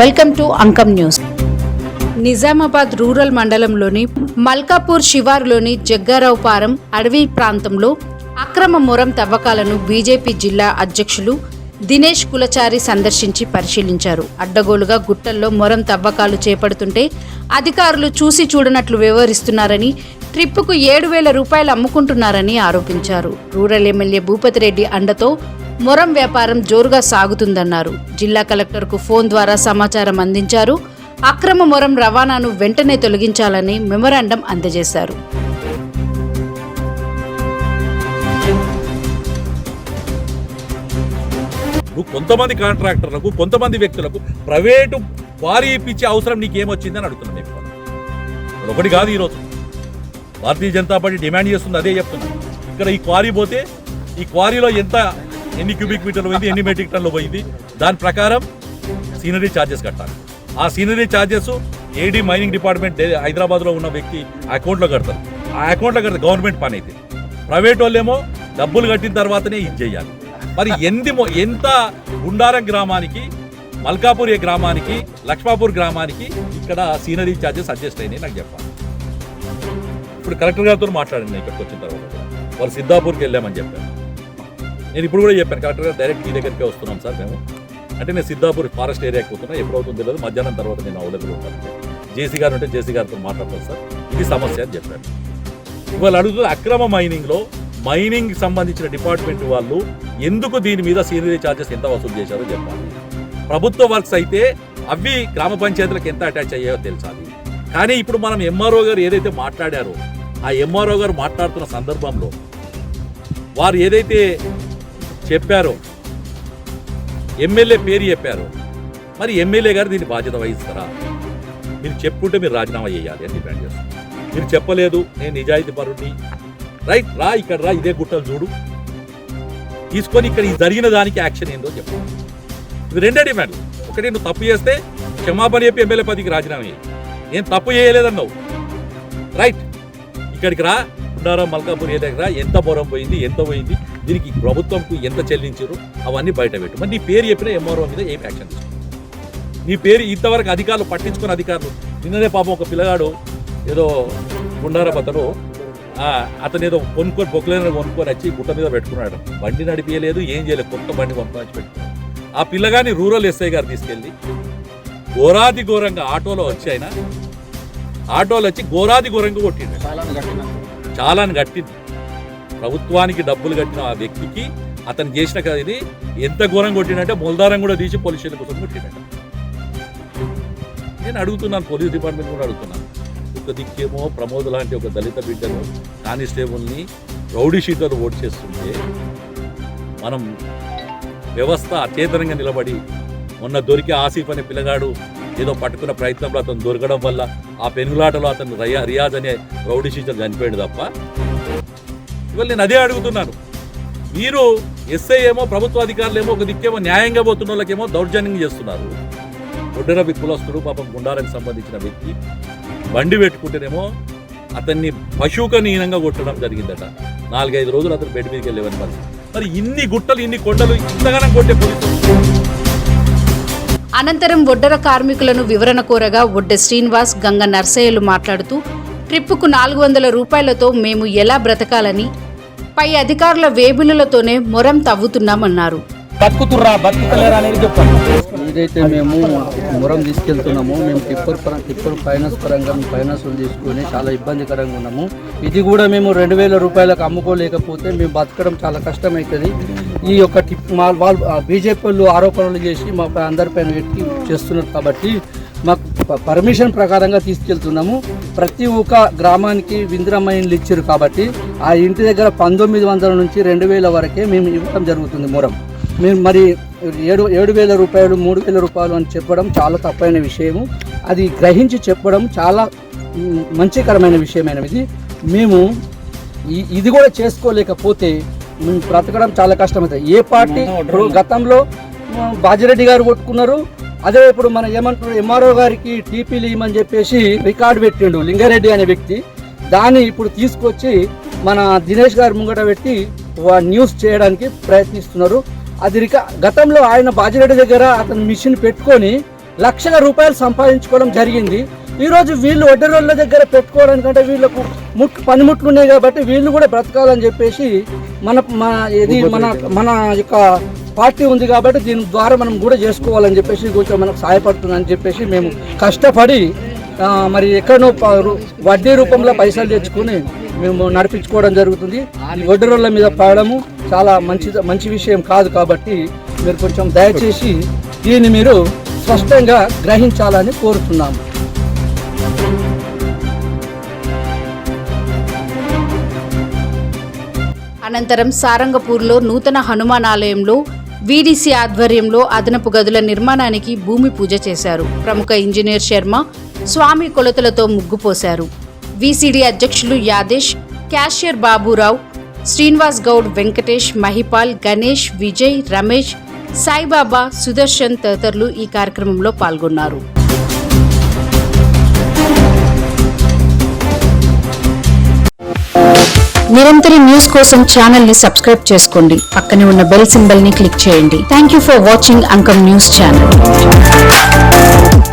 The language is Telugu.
Welcome to Ankam news. Nizamabad rural మండలంలోని మల్కాపూర్ శివారులోని జగ్గారావుపారం అడవి ప్రాంతంలో అక్రమ మొరం తవ్వకాలను బీజేపీ జిల్లా అధ్యక్షులు దినేష్ కులచారి సందర్శించి పరిశీలించారు. అడ్డగోలుగా గుట్టల్లో మొరం తవ్వకాలు చేపడుతుంటే అధికారులు చూసి చూడనట్లు వ్యవహరిస్తున్నారని ట్రిప్పుకు ఏడు వేల రూపాయలు అమ్ముకుంటున్నారని ఆరోపించారు. రూరల్ ఎమ్మెల్యే భూపతిరెడ్డి అండతో మొరం వ్యాపారం జోరుగా సాగుతుందన్నారు. జిల్లా కలెక్టర్కు ఫోన్ ద్వారా సమాచారం అందించారు. అక్రమ మొరం రవాణాను వెంటనే తొలగించాలని మెమరాండం అందజేశారు. కొంతమంది కాంట్రాక్టర్లకు కొంతమంది వ్యక్తులకు ప్రైవేటు వారి ఇప్పించే అవసరం నీకేమొచ్చిందని అడుగుతున్నాను నేను. ఒకటి కాదు ఈరోజు. భారతీయ జనతా పార్టీ డిమాండ్ చేస్తుంది అదే చెప్తున్నాను ఇక్కడ ఈ క్వారీ పోతే ఈ క్వారీలో ఎంత ఎన్ని క్యూబిక్ మీటర్లు పోయింది ఎన్ని మెట్రిక్ టన్లు పోయింది? దాని ప్రకారం సీనరీ ఛార్జెస్ కట్టాలి. ఆ seigniorage charges AD mining department హైదరాబాద్లో ఉన్న వ్యక్తి అకౌంట్లో కడతారు. ఆ అకౌంట్లో కడితే గవర్నమెంట్ పని అయితే. ప్రైవేట్ వాళ్ళేమో డబ్బులు కట్టిన తర్వాతనే ఇది చేయాలి. మరి ఎంది ఎంత గుండారం గ్రామానికి మల్కాపూర్ గ్రామానికి లక్ష్మాపూర్ గ్రామానికి ఇక్కడ సీనరీ ఛార్జెస్ అడ్జస్ట్ అయినాయి నాకు చెప్పాలి. ఇప్పుడు కలెక్టర్ గారితో మాట్లాడండి ఇక్కడికి వచ్చిన తర్వాత. వాళ్ళు సిద్ధాపూర్కి వెళ్ళామని చెప్పారు. నేను ఇప్పుడు కూడా చెప్పాను కరెక్ట్గా గారు డైరెక్ట్ మీ దగ్గరికి వస్తున్నాం సార్ మేము. అంటే నేను సిద్ధాపూర్ ఫారెస్ట్ ఏరియాకి పోతున్నా ఎప్పుడవుతుందో తెలియదు. మధ్యాహ్నం తర్వాత నేను అవైలబుల్ ఉంటాను. జేసీ గారు ఉంటే జేసీ గారితో మాట్లాడతాను సార్. ఇది సమస్య అని చెప్పారు. ఇవాళ అడుగుతుంది అక్రమ మైనింగ్లో మైనింగ్ సంబంధించిన డిపార్ట్మెంట్ వాళ్ళు ఎందుకు దీని మీద సీనరీ ఛార్జెస్ ఎంత వసూలు చేశారో చెప్పాలి. ప్రభుత్వ వర్క్స్ అయితే అవి గ్రామ పంచాయతీలకు ఎంత అటాచ్ అయ్యాయో తెలుసాలి కానీ ఇప్పుడు మనం ఎంఆర్ఓ గారు ఏదైతే మాట్లాడారో ఆ ఎంఆర్ఓ గారు మాట్లాడుతున్న సందర్భంలో వారు ఏదైతే చెప్పారో. ఎమ్మెల్యే పేరు చెప్పారో. మరి ఎమ్మెల్యే గారు దీన్ని బాధ్యత వహిస్తారా? మీరు చెప్పుకుంటే మీరు రాజీనామా చేయాలి అని డిమాండ్ చేస్తారు మీరు చెప్పలేదు నేను నిజాయితీ పరుడిని రైట్ రా ఇక్కడ రా ఇదే గుట్టలు చూడు. తీసుకొని ఇక్కడ ఈ జరిగిన దానికి యాక్షన్ ఏందో చెప్పు. ఇది రెండే డిమాండ్ ఒకటి నువ్వు తప్పు చేస్తే క్షమాపణ చెప్పి ఎమ్మెల్యే పదికి రాజీనామా చేయి. నేను తప్పు చేయలేదన్నావు. రైట్ ఇక్కడికి రా. ఉండారా మల్కాపూర్ దగ్గర? ఎంత పొరం పోయింది? ఎంత పోయింది? దీనికి ప్రభుత్వంకు ఎంత చెల్లించారు? అవన్నీ బయట పెట్టు. మరి నీ పేరు చెప్పిన ఎంఆర్ఓ మీద ఏం యాక్షన్ నీ పేరు ఇంతవరకు అధికారులు పట్టించుకున్న అధికారులు. నిన్ననే పాపం ఒక పిల్లగాడు ఏదో గుండారా అతను? అతను ఏదో కొనుక్కొని బొక్కలేని కొనుక్కొని వచ్చి గుట్ట మీద పెట్టుకున్నాడు. బండి నడిపించలేదు ఏం చేయలేదు. కొత్త బండి కొనుక్కొని పెట్టుకున్నాడు. ఆ పిల్లగాని రూరల్ ఎస్ఐ గారు తీసుకెళ్ళి ఘోరాది ఘోరంగా ఆటోలో వచ్చి ఆయన ఆటోలో వచ్చి ఘోరాది ఘోరంగా కొట్టిండు. చాలాని కట్టింది. ప్రభుత్వానికి డబ్బులు కట్టిన ఆ వ్యక్తికి అతను చేసిన కదా ఇది ఎంత ఘోరం కొట్టినంటే మొలదారం కూడా తీసి పోలీసుల కోసం కొట్టిండట. నేను అడుగుతున్నాను పోలీస్ డిపార్ట్మెంట్ కూడా అడుగుతున్నాను ఒక దిక్కేమో ప్రమోద్ లాంటి ఒక దళిత బిడ్డను కానిస్టేబుల్ని రౌడీ షీటర్ ఓట్ చేస్తుంటే మనం వ్యవస్థ అచేతనంగా నిలబడి మొన్న దొరికే ఆసిఫ్ అనే పిల్లగాడు ఏదో పట్టుకున్న ప్రయత్నంలో అతను దొరకడం వల్ల ఆ పెనుగులాటలో అతను రయా రియాజ్ అనే రౌడీ షీటర్ చనిపోయాడు తప్ప. ఇవాళ నేను అదే అడుగుతున్నాను. మీరు ఎస్ఐ ఏమో ప్రభుత్వ అధికారులు ఏమో ఒక దిక్కేమో న్యాయంగా పోతున్న వాళ్ళకేమో దౌర్జన్యం చేస్తున్నారు. ఒడ్డర కులస్తుడు పాపం గుండారానికి సంబంధించిన వ్యక్తి బండి పెట్టుకుంటేనేమో అతన్ని పశువుకనీనంగా కొట్టడం జరిగిందట. నాలుగైదు రోజులు అతను బెడ్ మీదకి వెళ్ళేవని మరి. మరి ఇన్ని గుట్టలు ఇన్ని కొండలు ఇంతగానం కొట్టే పోలీసులు అనంతరం ఒడ్డర కార్మికులను వివరణ కోరగా ఒడ్డ శ్రీనివాస్ గంగ నర్సయ్యలు మాట్లాడుతూ ట్రిప్పుకు నాలుగు వందల రూపాయలతో మేము ఎలా బ్రతకాలని పై అధికారుల వేబులతోనే మొరం తవ్వుతున్నామన్నారు. బతుకుతుర్రా బతుకుతలేరా అనేది చెప్పండి. ఏదైతే మేము మురం తీసుకెళ్తున్నామో మేము టిప్పర్ పరం టిప్పర్ ఫైనాన్స్ పరంగా మేము ఫైనాన్స్లు తీసుకొని చాలా ఇబ్బందికరంగా ఉన్నాము. ఇది కూడా మేము రెండు వేల రూపాయలకు అమ్ముకోలేకపోతే మేము బతకడం చాలా కష్టమవుతుంది ఈ యొక్క టిప్ మా వాళ్ళు బీజేపీ వాళ్ళు ఆరోపణలు చేసి మా అందరిపైన పెట్టి చేస్తున్నారు కాబట్టి మాకు పర్మిషన్ ప్రకారంగా తీసుకెళ్తున్నాము. ప్రతి ఒక్క గ్రామానికి వింద్రమైన్లు ఇచ్చారు కాబట్టి ఆ ఇంటి దగ్గర పంతొమ్మిది వందల నుంచి రెండు వేల వరకే మేము ఇవ్వడం జరుగుతుంది మురం. మేము మరి ఏడు ఏడు వేల రూపాయలు మూడు వేల రూపాయలు అని చెప్పడం చాలా తప్పైన విషయము. అది గ్రహించి చెప్పడం చాలా మంచికరమైన విషయమైనది. మేము ఇది కూడా చేసుకోలేకపోతే మేము బ్రతకడం చాలా కష్టమవుతుంది ఏ పార్టీ గతంలో బాజిరెడ్డి గారు కొట్టుకున్నారు అదే ఇప్పుడు మన ఏమంటారు ఎంఆర్ఓ గారికి టీపీలు ఇవ్వమని చెప్పేసి రికార్డు పెట్టిండు లింగారెడ్డి అనే వ్యక్తి. దాన్ని ఇప్పుడు తీసుకొచ్చి మన దినేష్ గారి ముంగట పెట్టి వా- న్యూస్ చేయడానికి ప్రయత్నిస్తున్నారు. అది రిక గతంలో ఆయన బాజిరెడ్డి దగ్గర అతను మిషన్ పెట్టుకొని లక్షల రూపాయలు సంపాదించుకోవడం జరిగింది. ఈరోజు వీళ్ళు వడ్డరోళ్ళ దగ్గర పెట్టుకోవడానికంటే వీళ్ళకు ముట్ పనిముట్లు ఉన్నాయి కాబట్టి వీళ్ళు కూడా బ్రతకాలని చెప్పేసి మన మన ఇది మన మన యొక్క పార్టీ ఉంది కాబట్టి దీని ద్వారా మనం కూడా చేసుకోవాలని చెప్పేసి కొంచెం మనకు సహాయపడుతుందని చెప్పేసి మేము కష్టపడి మరి రు- వడ్డీ రూపంలో పైసలు తెచ్చుకొని మేము నడిపించుకోవడం జరుగుతుంది. ఈ వడ్డీ రోళ్ళ మీద పడము చాలా మంచి మంచి విషయం కాదు కాబట్టి మీరు కొంచెం దయచేసి దీన్ని మీరు స్పష్టంగా గ్రహించాలని కోరుతున్నాము. అనంతరం సారంగపూర్లో నూతన హనుమాన్ ఆలయంలో వీడీసీ ఆధ్వర్యంలో అదనపు గదుల నిర్మాణానికి భూమి పూజ చేశారు. ప్రముఖ ఇంజనీర్ శర్మ స్వామి కొలతలతో ముగ్గుపోశారు వీసీడీ అధ్యక్షులు యాదేశ్ క్యాషియర్ బాబురావు శ్రీనివాస్ గౌడ్ వెంకటేష్ మహిపాల్ గణేష్ విజయ్ రమేష్ సాయిబాబా సుదర్శన్ తదితరులు ఈ కార్యక్రమంలో పాల్గొన్నారు. నిరంతర న్యూస్ కోసం ఛానల్ని సబ్స్క్రైబ్ చేసుకోండి. పక్కనే ఉన్న బెల్ సింబల్ని క్లిక్ చేయండి. Thank you for watching Ankam news channel